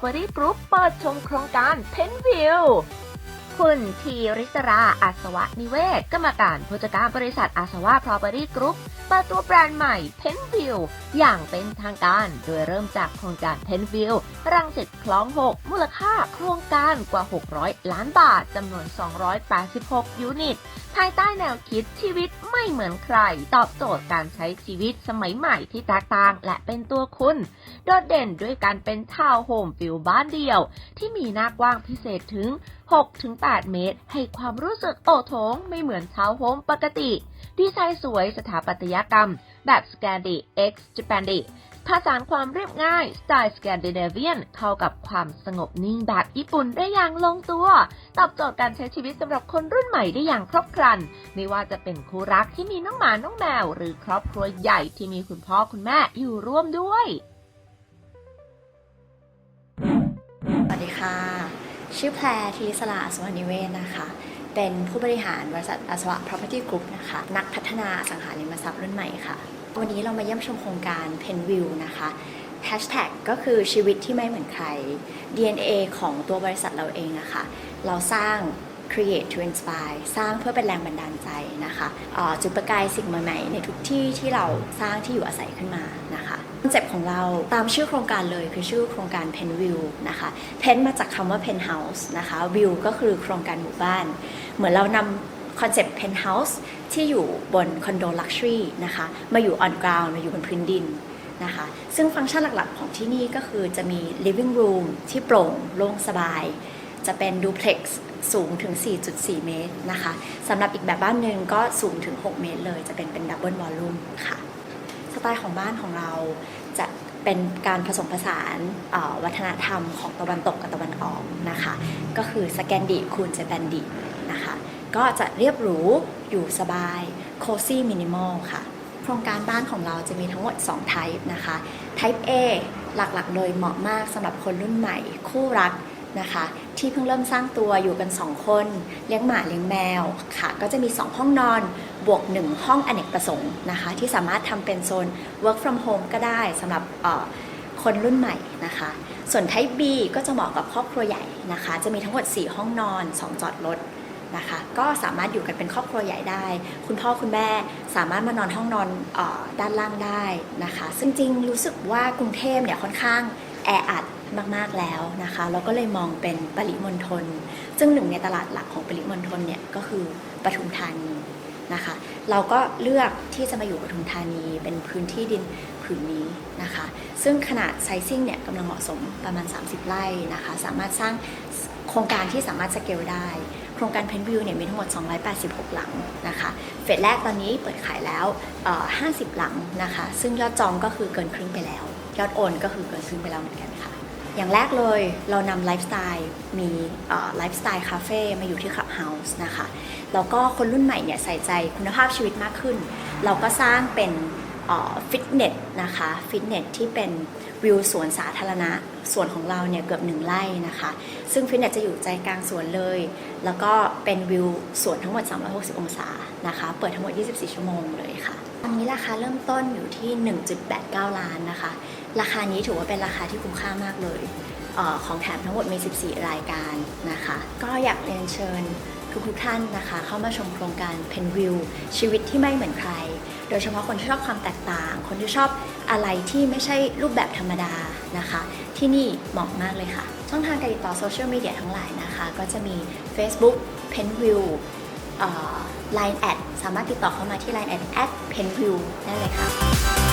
เบอรี่กรุ๊ปเปิดชมโครงการเพนวิว คุณทีริศราอาสวะนิเวศ กรรมการผู้จัดการบริษัทอาสวะ Property Group เปิดตัวแบรนด์ใหม่ Pen View อย่างเป็นทางการ โดยเริ่มจากโครงการ Pen View รังสิตคลอง 6 มูลค่าโครงการกว่า 600 ล้านบาทจำนวน 286 ยูนิต ภายใต้แนวคิดชีวิตไม่เหมือนใคร ตอบโจทย์การใช้ชีวิตสมัยใหม่ที่แตกต่างและเป็นตัวคุณ โดดเด่นด้วยการเป็นทาวน์โฮมฟิลบ้านเดียว ที่มีหน้ากว้างพิเศษถึง 6-8เมตร ให้ความรู้สึกโอโถงไม่เหมือนทาวน์โฮมปกติ ดีไซน์สวยสถาปัตยกรรม แบบสแกนดิ X Japandi ผสานความเรียบง่าย สไตล์สแกนดิเนเวียน เข้ากับความสงบนิ่งแบบญี่ปุ่นได้อย่างลงตัว ตอบโจทย์การใช้ชีวิตสำหรับคนรุ่นใหม่ได้อย่างครบครัน ไม่ว่าจะเป็นคู่รักที่มีน้องหมา น้องแมว หรือครอบครัวใหญ่ที่มีคุณพ่อคุณแม่อยู่ร่วมด้วย สวัสดีค่ะ ชื่อแพรทีสลาอสวนิเวศนะคะ เป็นผู้บริหารบริษัทอสวะ Property Group นะคะ นักพัฒนาสังหาริมทรัพย์รุ่นใหม่ค่ะ วันนี้เรามาเยี่ยมชมโครงการ Penview นะคะแฮชแท็กก็คือชีวิตที่ไม่เหมือนใคร DNA ของตัวบริษัทเราเองอะคะ่ะ เราสร้าง create to inspire สร้างเพื่อเป็นแรงบันดาลใจนะคะจุดประกายสิ่งใหม่ๆในทุกที่ที่เราสร้างที่อยู่อาศัยขึ้นมานะคะคอนเซ็ปต์ของเราตามชื่อโครงการเลยคือชื่อโครงการ Pen View นะคะ Pen มาจากคำว่า Pen House นะคะ View ก็คือโครงการหมู่บ้าน เหมือนเรานำคอนเซ็ปต์ Penthouse ที่อยู่บนคอนโดลักชัวรี่นะคะมาอยู่ on ground มาอยู่บนพื้นดินนะคะซึ่งฟังก์ชันหลักๆของที่นี่ก็คือจะมี living room ที่โปร่งโล่งสบาย จะเป็นดูเพล็กซ์ สูงถึง 4.4 เมตรนะคะสำหรับอีกแบบบ้านหนึ่งก็สูงถึง 6 เมตรเลย จะเป็นเป็นดับเบิลวอลลุ่มค่ะสไตล์ของบ้านของเราจะเป็นการผสมผสานออวัฒนธรรมของตะวันตกกับตะวันออกนะคะ ก็คือสแกนดิคูณเจแปนดินะคะ ก็จะเรียบหรูอยู่สบายโคซี่มินิมอลค่ะ โครงการบ้านของเราจะมีทั้งหมด2 type นะคะ type A หลักๆ เลยเหมาะมากสำหรับคนรุ่นใหม่ คู่รัก นะคะ ที่เพิ่งเริ่มสร้างตัวอยู่กัน 2 คน เลี้ยงหมาเลี้ยงแมวค่ะ ก็จะมี 2 ห้องนอนบวก 1 ห้องอเนกประสงค์นะคะ ที่สามารถทำเป็นโซน work from home ก็ได้สำหรับคนรุ่นใหม่นะคะ ส่วน type B ก็จะเหมาะกับครอบครัวใหญ่นะคะ จะมีทั้งหมด 4 ห้องนอน 2 จอดรถนะคะ ก็สามารถอยู่กันเป็นครอบครัวใหญ่ได้ คุณพ่อคุณแม่สามารถมานอนห้องนอนออด้านล่างได้นะคะ ซึ่งจริงรู้สึกว่ากรุงเทพเนี่ยค่อนข้างแออัด มาก ๆแล้วนะคะ เราก็เลยมองเป็นปริมณฑลซึ่งหนึ่งในตลาดหลักของปริมณฑลเนี่ยก็คือปทุมธานีนะคะ เราก็เลือกที่จะมาอยู่ปทุมธานีเป็นพื้นที่ดินผืนนี้นะคะ ซึ่งขนาดไซซิ่งเนี่ยกำลังเหมาะสมประมาณ 30 ไร่นะคะ สามารถสร้างโครงการที่สามารถสเกลได้ โครงการเพนวิวเนี่ยมีทั้งหมด 286 หลังนะคะ เฟสแรกตอนนี้เปิดขายแล้ว 50 หลังนะคะ ซึ่งยอดจองก็คือเกินครึ่งไปแล้ว ยอดโอนก็คือเกินครึ่งไปแล้วเหมือนกันค่ะ อย่างแรกเลยเรานำไลฟ์สไตล์มีไลฟ์สไตล์คาเฟ่มาอยู่ที่คลับเฮาส์นะคะ แล้วก็คนรุ่นใหม่เนี่ยใส่ใจคุณภาพชีวิตมากขึ้น เราก็สร้างเป็น ฟิตเนสนะคะฟิตเนสที่เป็นวิวสวนสาธารณะสวนของเราเนี่ยเกือบหนึ่งไร่นะคะ ซึ่งฟิตเนสจะอยู่ใจกลางสวนเลย แล้วก็เป็นวิวสวนทั้งหมด 360 องศานะคะ เปิดทั้งหมด 24 ชั่วโมงเลยค่ะตอนนี้ราคาเริ่มต้นอยู่ที่ 1.89 ล้านนะคะ ราคานี้ถือว่าเป็นราคาที่คุ้มค่ามากเลยเออของแถมทั้งหมดมี 14 รายการนะคะ ก็อยากเรียนเชิญทุกๆท่านนะคะ เข้ามาชมโครงการ Pen View ชีวิตที่ไม่เหมือนใคร โดยเฉพาะคนที่ชอบความแตกต่าง คนที่ชอบอะไรที่ไม่ใช่รูปแบบธรรมดานะคะ ที่นี่เหมาะมากเลยค่ะ ช่องทางการติดต่อโซเชียลมีเดียทั้งหลายนะคะ ก็จะมี Facebook Penview เอ่อ Line แอดสามารถติดต่อเข้ามาที่ Line แอด penview ได้เลยค่ะ